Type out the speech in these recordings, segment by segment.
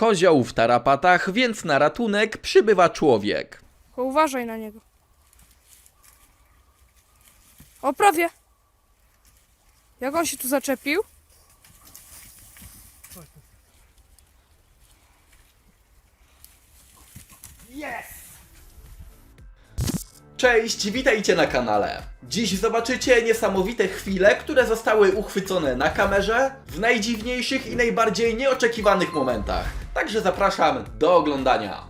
Kozioł w tarapatach, więc na ratunek przybywa człowiek. Tylko uważaj na niego. O, prawie. Jak on się tu zaczepił? Cześć, witajcie na kanale. Dziś zobaczycie niesamowite chwile, które zostały uchwycone na kamerze w najdziwniejszych i najbardziej nieoczekiwanych momentach. Także zapraszam do oglądania.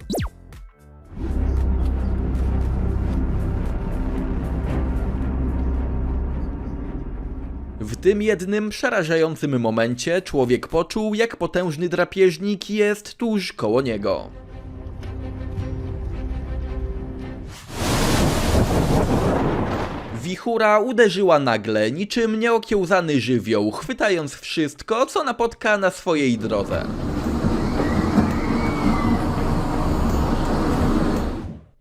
W tym jednym przerażającym momencie człowiek poczuł, jak potężny drapieżnik jest tuż koło niego. Wichura uderzyła nagle, niczym nieokiełzany żywioł, chwytając wszystko, co napotka na swojej drodze.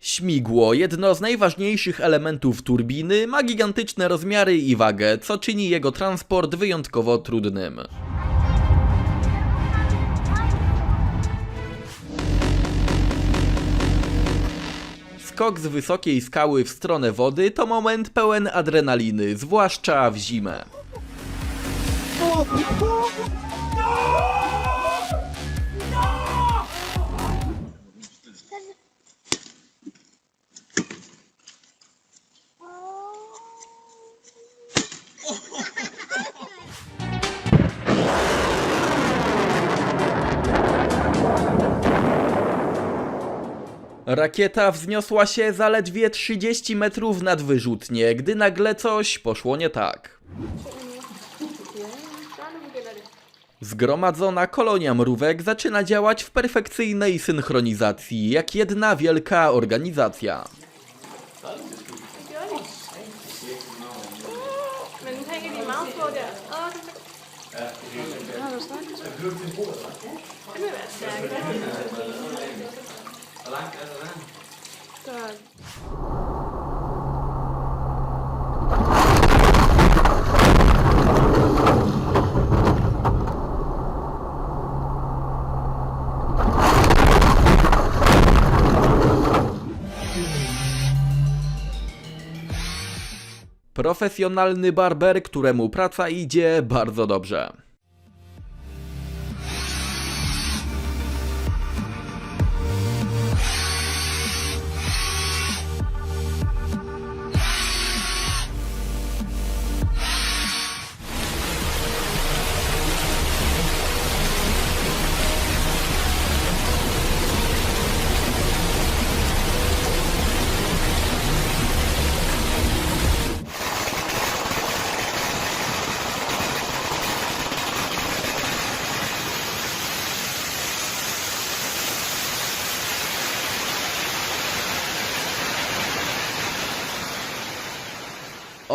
Śmigło, jedno z najważniejszych elementów turbiny, ma gigantyczne rozmiary i wagę, co czyni jego transport wyjątkowo trudnym. Skok z wysokiej skały w stronę wody to moment pełen adrenaliny, zwłaszcza w zimę. Rakieta wzniosła się zaledwie 30 metrów nad wyrzutnie, gdy nagle coś poszło nie tak. Zgromadzona kolonia mrówek zaczyna działać w perfekcyjnej synchronizacji, jak jedna wielka organizacja. Så Profesjonalny barber, któremu praca idzie bardzo dobrze.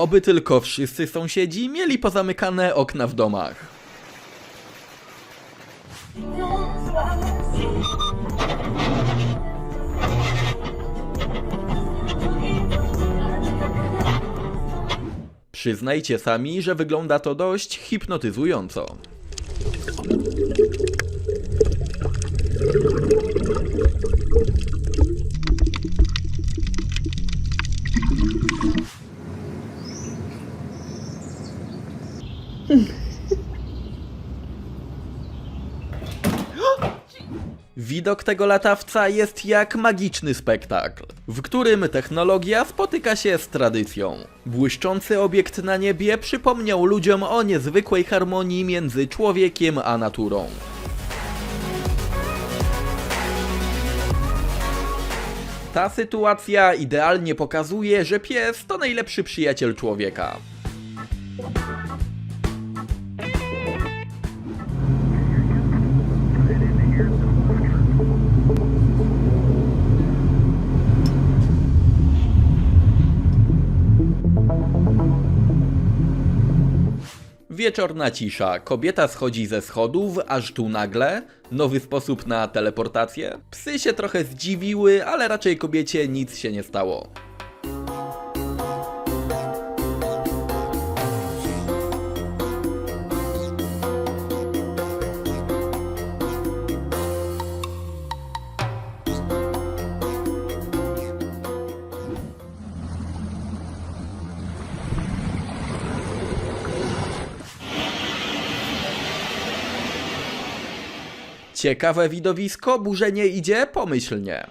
Oby tylko wszyscy sąsiedzi mieli pozamykane okna w domach. Przyznajcie sami, że wygląda to dość hipnotyzująco. Widok tego latawca jest jak magiczny spektakl, w którym technologia spotyka się z tradycją. Błyszczący obiekt na niebie przypomniał ludziom o niezwykłej harmonii między człowiekiem a naturą. Ta sytuacja idealnie pokazuje, że pies to najlepszy przyjaciel człowieka. Wieczorna cisza. Kobieta schodzi ze schodów, aż tu nagle nowy sposób na teleportację. Psy się trochę zdziwiły, ale raczej kobiecie nic się nie stało. Ciekawe widowisko, burzenie idzie pomyślnie.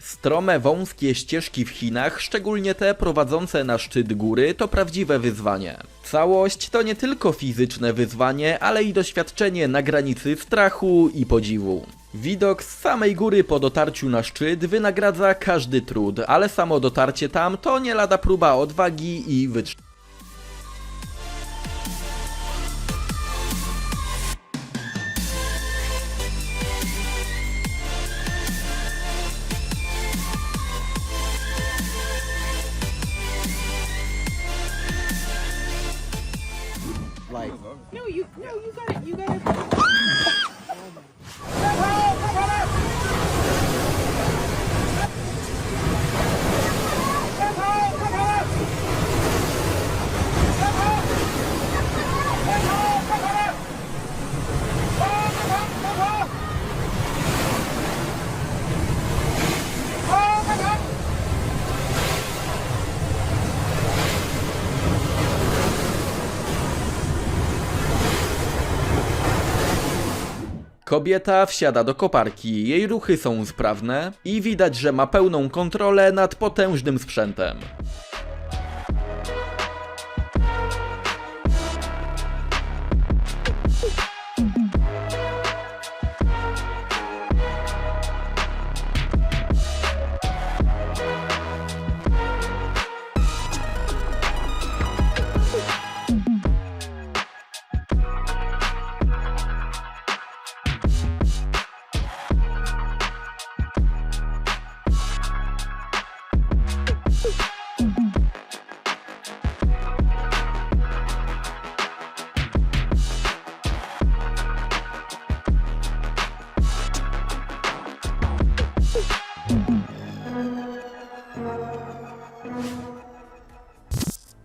Strome, wąskie ścieżki w Chinach, szczególnie te prowadzące na szczyt góry, to prawdziwe wyzwanie. Całość to nie tylko fizyczne wyzwanie, ale i doświadczenie na granicy strachu i podziwu. Widok z samej góry po dotarciu na szczyt wynagradza każdy trud, ale samo dotarcie tam to nie lada próba odwagi i wytrzymałości. Kobieta wsiada do koparki, jej ruchy są sprawne i widać, że ma pełną kontrolę nad potężnym sprzętem.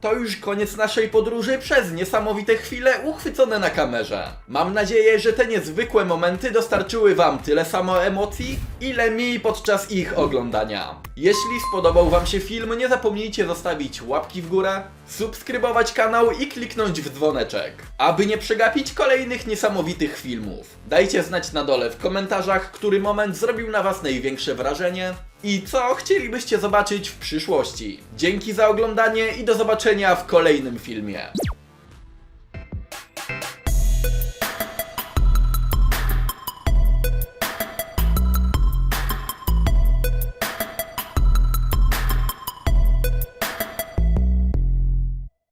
To już koniec naszej podróży przez niesamowite chwile uchwycone na kamerze. Mam nadzieję, że te niezwykłe momenty dostarczyły Wam tyle samo emocji, ile mi podczas ich oglądania. Jeśli spodobał Wam się film, nie zapomnijcie zostawić łapki w górę, subskrybować kanał i kliknąć w dzwoneczek, aby nie przegapić kolejnych niesamowitych filmów. Dajcie znać na dole w komentarzach, który moment zrobił na Was największe wrażenie i co chcielibyście zobaczyć w przyszłości. Dzięki za oglądanie i do zobaczenia w kolejnym filmie.